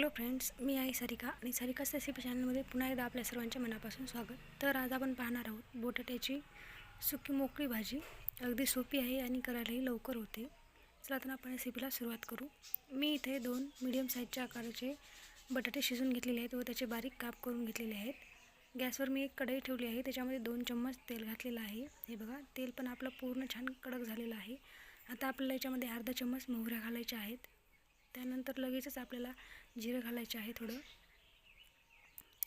Hello friends मी आहे सारिका आणि सारिकाच recipe चॅनलमध्ये पुन्हा एकदा आपल्या सर्वांच्या मनापासून स्वागत. तर आज आपण पाहणार आहोत बटाट्याची सुकी मोकळी भाजी. अगदी सोपी आहे आणि करायलाही लवकर होते. चला तर आपण रेसिपीला सुरुवात करू. मी इथे दोन मीडियम साईजच्या आकाराचे बटाटे शिजून घेतलेले आहेत व त्याचे बारीक काप करून घेतलेले आहेत. गॅसवर मी एक कढई ठेवली आहे त्याच्यामध्ये दोन चम्मच तेल घातलेलं आहे. हे बघा तेल पण आपलं पूर्ण छान कडक झालेलं आहे. आता आपल्याला याच्यामध्ये अर्धा चम्मच मोहऱ्या घालायच्या आहेत. त्यानंतर लगेचच आपल्याला जिरं घालायचं आहे थोडं.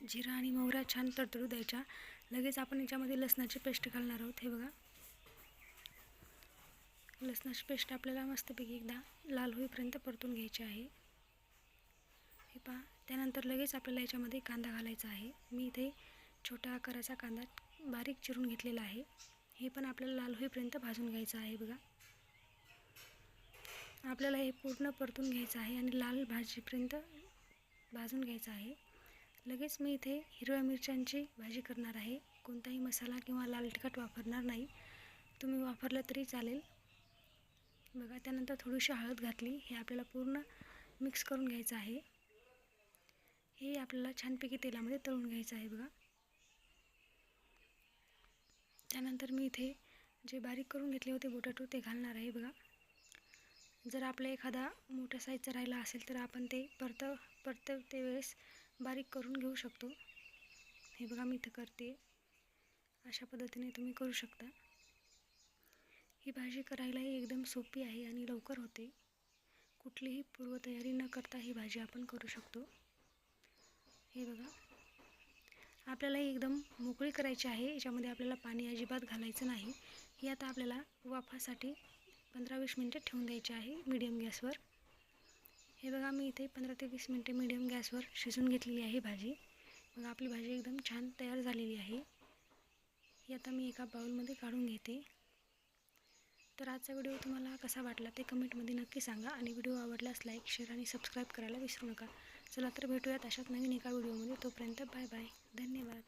जिरं आणि मोहरा छान तडतडू द्यायच्या. लगेच आपण याच्यामध्ये लसणाची पेस्ट घालणार आहोत. हे बघा. लसणाची पेस्ट आपल्याला मस्तपैकी एकदा लाल होईपर्यंत परतून घ्यायची आहे. हे पहा. त्यानंतर लगेच आपल्याला याच्यामध्ये कांदा घालायचा आहे. मी इथे छोट्या आकाराचा कांदा बारीक चिरून घेतलेला आहे. हे पण आपल्याला लाल होईपर्यंत भाजून घ्यायचं आहे. बघा. आपल्याला हे पूर्ण परतून घ्यायचं आहे आणि लाल भाजीपर्यंत भाजून घ्यायचं आहे. लगेच मी इथे हिरव्या मिरच्यांची भाजी करणार आहे. कोणताही मसाला किंवा लाल तिखट वापरणार नाही. तुम्ही वापरलं तरी चालेल. बघा त्यानंतर थोडीशी हळद घातली. हे आपल्याला पूर्ण मिक्स करून घ्यायचं आहे. हे आपल्याला छानपैकी तेलामध्ये तळून घ्यायचं आहे बघा. त्यानंतर मी इथे जे बारीक करून घेतले होते बोटाटो ते घालणार आहे बघा. जर आपला एखादा मोठ्या साईजचा राहिला असेल तर आपण ते परत परतवते वेळेस बारीक करून घेऊ शकतो. हे बघा मी इथं करते. अशा पद्धतीने तुम्ही करू शकता. ही भाजी करायलाही एकदम सोपी आहे आणि लवकर होते. कुठलीही पूर्वतयारी न करता ही भाजी आपण करू शकतो. हे बघा. आपल्याला ही एकदम मोकळी करायची आहे याच्यामध्ये आपल्याला पाणी अजिबात घालायचं नाही. ही आता आपल्याला वाफासाठी पंधरा वीस मिनटं ठेवून द्यायचे आहे मीडियम गॅसवर. हे बघा मी इथे पंधरा ते वीस मिनटे मीडियम गॅसवर शिजून घेतलेली आहे भाजी. बघा आपली भाजी एकदम छान तयार झालेली आहे. ही आता मी एका बाउलमध्ये काढून घेते. तर आजचा व्हिडिओ तुम्हाला कसा वाटला ते कमेंटमध्ये नक्की सांगा आणि व्हिडिओ आवडल्यास लाईक शेअर आणि सबस्क्राईब करायला विसरू नका. चला तर भेटूयात अशाच नवीन एका व्हिडिओमध्ये तोपर्यंत बाय बाय धन्यवाद.